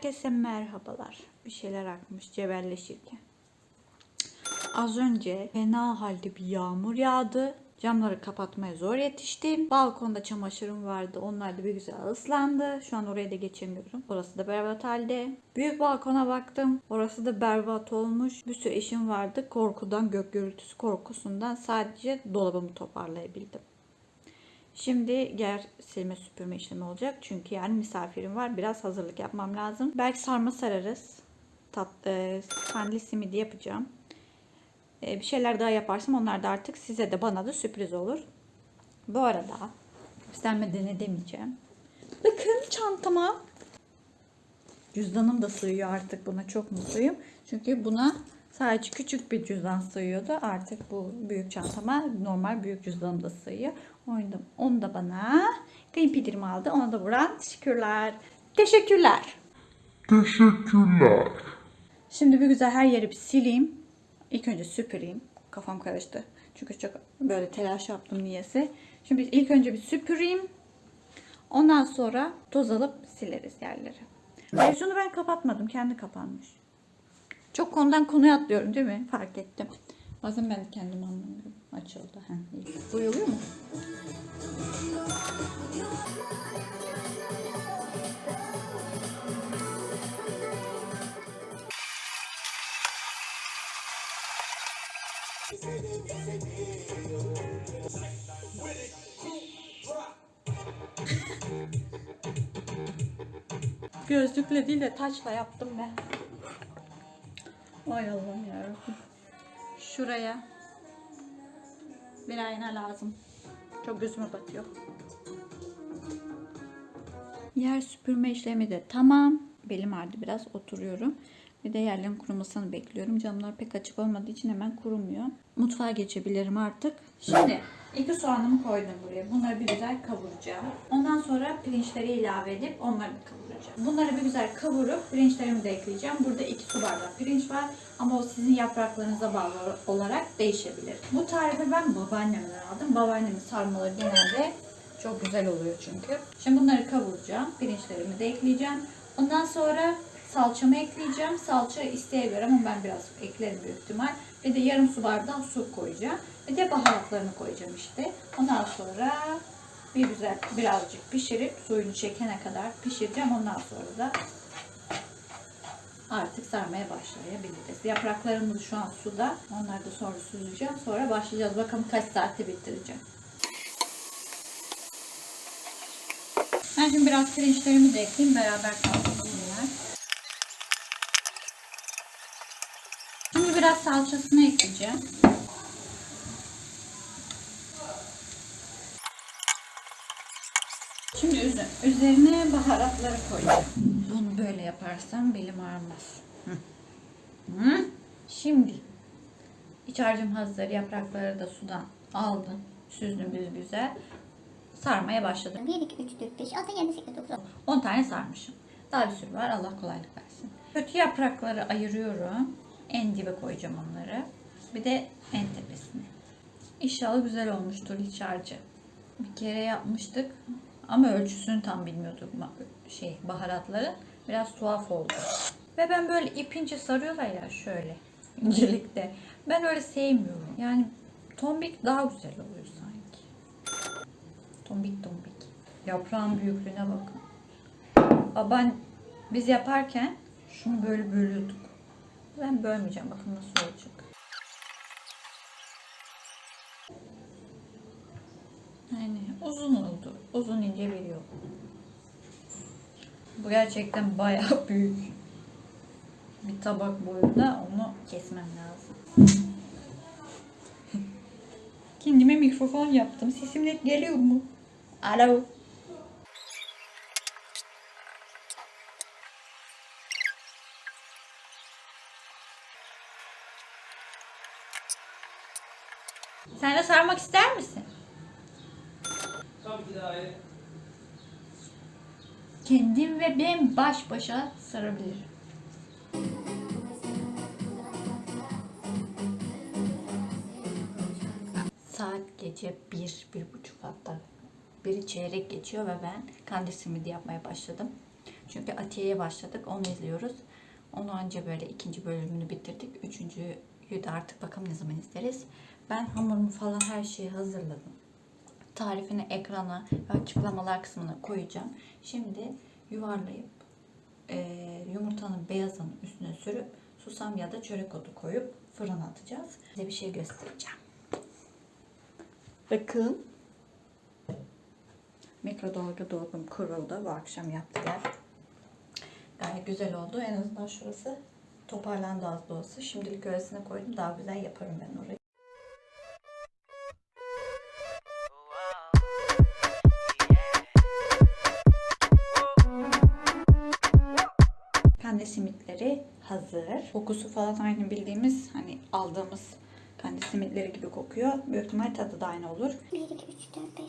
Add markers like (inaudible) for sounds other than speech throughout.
Herkese merhabalar. Bir şeyler akmış cebelleşirken. Az önce fena halde bir yağmur yağdı. Camları kapatmaya zor yetiştim. Balkonda çamaşırım vardı. Onlar da bir güzel ıslandı. Şu an oraya da geçemiyorum. Orası da berbat halde. Büyük balkona baktım. Orası da berbat olmuş. Bir sürü işim vardı. Korkudan, gök gürültüsü korkusundan sadece dolabımı toparlayabildim. Şimdi yer silme süpürme işlemi olacak. Çünkü yani misafirim var. Biraz hazırlık yapmam lazım. Belki sarma sararız. Tat, e, kandili simidi yapacağım. E, bir şeyler daha yaparsam onlar da artık size de bana da sürpriz olur. Bu arada göstermeden edemeyeceğim. Bakın çantama. Cüzdanım da sığıyor artık buna çok mutluyum. Çünkü buna sadece küçük bir cüzdan sığıyordu. Artık bu büyük çantama normal büyük cüzdanım da sığıyor. Onu da, onu da bana kayınpederim aldı. Ona da buradan teşekkürler. Teşekkürler. Teşekkürler. Şimdi bir güzel her yeri bir sileyim. İlk önce süpüreyim. Kafam karıştı. Çünkü çok böyle telaş yaptım niyesi. Şimdi ilk önce bir süpüreyim. Ondan sonra toz alıp sileriz yerleri. Televizyonu ben kapatmadım. Kendi kapanmış. Çok konudan konuya atlıyorum değil mi? Fark ettim. Bazen ben de kendim anlamıyorum. Açıldı. Heh, iyi. Duyuluyor mu? Gözlükle değil de taçla yaptım ben. Vay Allah'ım yarabbim. Şuraya bir ayna lazım. Çok gözüme batıyor. Yer süpürme işlemi de tamam. Belim ağrıdı biraz oturuyorum. Bir de yerlerin kurumasını bekliyorum. Camlar pek açık olmadığı için hemen kurumuyor. Mutfağa geçebilirim artık. Şimdi iki soğanımı koydum buraya. Bunları bir güzel kavuracağım. Ondan sonra pirinçleri ilave edip onları da kavuracağım. Bunları bir güzel kavurup pirinçlerimi de ekleyeceğim. Burada iki su bardağı pirinç var. Ama o sizin yapraklarınıza bağlı olarak değişebilir. Bu tarifi ben babaannemden aldım. Babaannemin sarmaları genelde çok güzel oluyor çünkü. Şimdi bunları kavuracağım. Pirinçlerimi de ekleyeceğim. Ondan sonra salçamı ekleyeceğim. Salça isteğe göre ama ben biraz eklerim büyük ihtimal. Ve de yarım su bardağı su koyacağım. Ve de baharatlarını koyacağım işte. Ondan sonra bir güzel birazcık pişirip suyunu çekene kadar pişireceğim. Ondan sonra da artık sarmaya başlayabiliriz. Yapraklarımız şu an suda. Onları da sonra süzeceğim. Sonra başlayacağız. Bakalım kaç saatte bitireceğim. Ben şimdi biraz pirinçlerimi de ekleyeyim. Beraber kavrulsunlar. Şimdi biraz salçasını ekleyeceğim. Şimdi üze- üzerine baharatları koyacağım. Bunu böyle yaparsam belim ağrımaz. Hı. Hı. Şimdi iç harcım hazır. Yaprakları da sudan aldım. Süzdüm bir güzel. Sarmaya başladım. 1, 2, 3, 4, 5, 6, 7, 8, 9, 10. 10 tane sarmışım. Daha bir sürü var. Allah kolaylık versin. Kötü yaprakları ayırıyorum. En dibe koyacağım onları. Bir de en tepesine. İnşallah güzel olmuştur iç harcı. Bir kere yapmıştık. Ama ölçüsünü tam bilmiyorduk şey baharatları. Biraz tuhaf oldu. Ve ben böyle ipince sarıyorlar ya şöyle incelikte. Ben öyle sevmiyorum. Yani tombik daha güzel oluyor sanki. Tombik tombik. Yaprağın büyüklüğüne bakın. Baban biz yaparken şunu böyle bölüyorduk. Ben bölmeyeceğim. Bakın nasıl olacak. Yani uzun oldu. Uzun ince bir yol. Bu gerçekten bayağı (laughs) büyük. Bir tabak boyunda onu kesmem lazım. (laughs) Kendime mikrofon yaptım. Sesim net geliyor mu? Alo. Sen de sarmak ister misin? Kendim ve ben baş başa sarabilirim. Saat gece bir, bir buçuk hatta. Biri çeyrek geçiyor ve ben kandil simidi yapmaya başladım. Çünkü Atiye'ye başladık. Onu izliyoruz. Onu anca böyle ikinci bölümünü bitirdik. Üçüncüyü de artık bakalım ne zaman izleriz. Ben hamurumu falan her şeyi hazırladım. Tarifini ekrana ve açıklamalar kısmına koyacağım. Şimdi yuvarlayıp eee, yumurtanın beyazının üstüne sürüp susam ya da çörek otu koyup fırına atacağız. Size bir şey göstereceğim. Bakın. Mikrodalga dolabım kuruldu. Bu akşam yaptılar. Gayet güzel oldu. En azından şurası toparlandı az da olsa. Şimdilik öylesine koydum. Daha güzel yaparım ben orayı. Kande simitleri hazır. Kokusu falan aynı bildiğimiz hani aldığımız kande simitleri gibi kokuyor. Büyük ihtimal tadı da aynı olur. 1, 2, 3, 4, 5,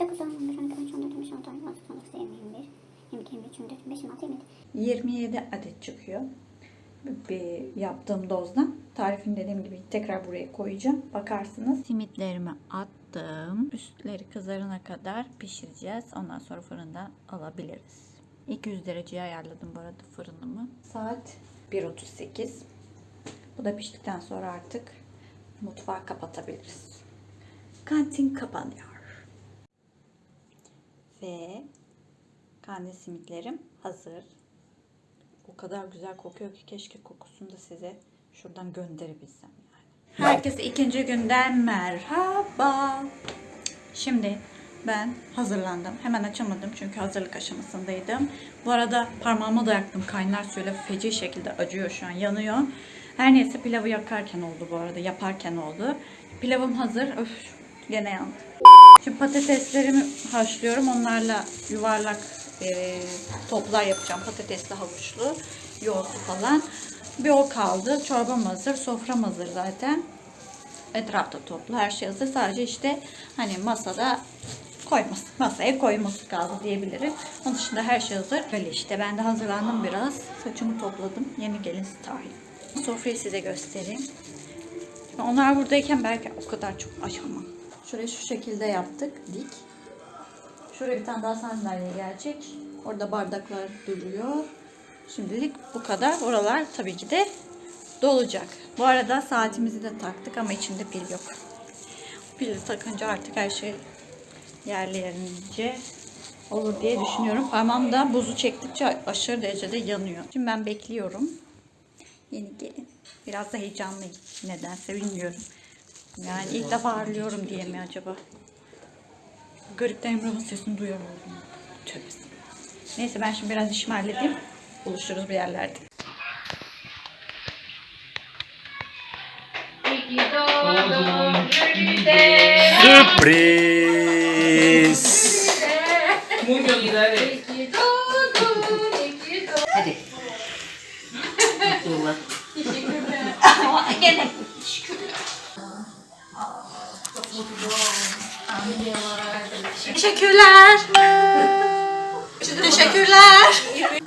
6, 7, 8, 9, 10, 11, 12, 13, 14, 15, 16, 17, 18, 19, 20, 21, 22, 23, 24, 25, 26, 27. 27 adet çıkıyor. Bir yaptığım dozdan. Tarifini dediğim gibi tekrar buraya koyacağım. Bakarsınız. Simitlerimi attım. Üstleri kızarana kadar pişireceğiz. Ondan sonra fırından alabiliriz. 200 dereceye ayarladım bu arada fırınımı. Saat 1.38. Bu da piştikten sonra artık mutfağı kapatabiliriz. Kantin kapanıyor. Ve Kande simitlerim hazır. O kadar güzel kokuyor ki keşke kokusunu da size şuradan gönderebilsem yani. Herkese ikinci günden merhaba. Şimdi ben hazırlandım. Hemen açamadım çünkü hazırlık aşamasındaydım. Bu arada parmağımı da yaktım. Kaynar suyla feci şekilde acıyor şu an. Yanıyor. Her neyse pilavı yakarken oldu bu arada. Yaparken oldu. Pilavım hazır. Öf gene yandı. Şimdi patateslerimi haşlıyorum. Onlarla yuvarlak e, toplar yapacağım. Patatesli havuçlu, yoğurtlu falan. Bir o kaldı. Çorbam hazır. Sofram hazır zaten. Etrafta toplu. Her şey hazır. Sadece işte hani masada koyması, masaya koyması kaldı diyebilirim. Onun dışında her şey hazır. Böyle işte ben de hazırlandım biraz. Saçımı topladım. Yeni gelin style. Sofrayı size göstereyim. Şimdi onlar buradayken belki o kadar çok açamam. Şurayı şu şekilde yaptık. Dik. Şuraya bir tane daha sandalye gelecek. Orada bardaklar duruyor. Şimdilik bu kadar. Oralar tabii ki de dolacak. Bu arada saatimizi de taktık ama içinde pil yok. Pili takınca artık her şey yerli yerince olur diye düşünüyorum. Parmağım da buzu çektikçe aşırı derecede yanıyor. Şimdi ben bekliyorum. Yeni gelin. Biraz da heyecanlıyım. Nedense bilmiyorum. Yani ilk defa ağırlıyorum diye mi acaba? Garipten Emrah'ın sesini duyamıyorum. Tövbe estağfurullah. Neyse ben şimdi biraz işimi halledeyim. Buluşuruz bir yerlerde. Sürpriz. (laughs) Teşekkürler. Teşekkürler. Bu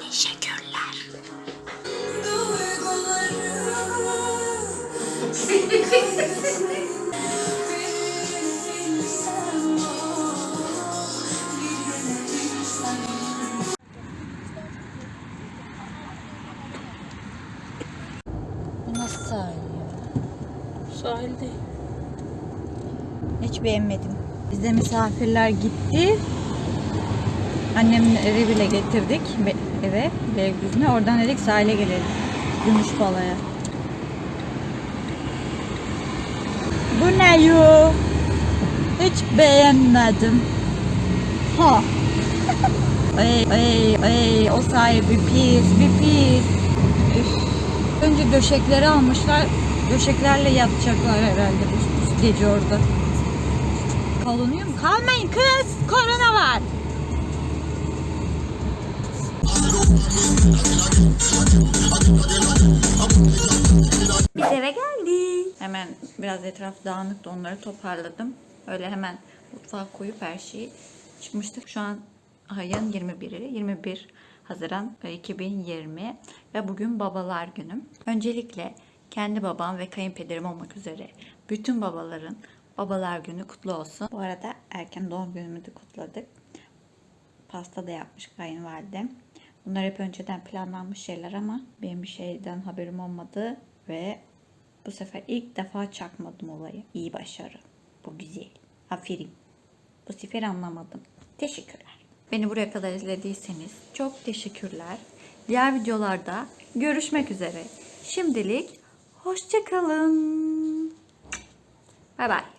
beğenmedim. Bizde misafirler gitti. Annemin evi bile getirdik be- eve, Beylikdüzü'ne. Oradan dedik sahile gelelim. Gümüşbala'ya. Bu ne yo? Hiç beğenmedim. Ha. (laughs) Ay ay ay o sahibi pis bir pis. Üf. Önce döşekleri almışlar. Döşeklerle yatacaklar herhalde bu, gece orada. Kalınıyor mu? Kalmayın kız. Korona var. Biz eve geldik. Hemen biraz etraf dağınıktı onları toparladım. Öyle hemen mutfağa koyup her şeyi çıkmıştık. Şu an ayın 21'i. 21 Haziran 2020 ve bugün babalar günüm. Öncelikle kendi babam ve kayınpederim olmak üzere bütün babaların babalar günü kutlu olsun. Bu arada erken doğum günümü de kutladık. Pasta da yapmış kayınvalidem. Bunlar hep önceden planlanmış şeyler ama benim bir şeyden haberim olmadı ve bu sefer ilk defa çakmadım olayı. İyi başarı. Bu güzel. Aferin. Bu sefer anlamadım. Teşekkürler. Beni buraya kadar izlediyseniz çok teşekkürler. Diğer videolarda görüşmek üzere. Şimdilik hoşçakalın. Bay bay.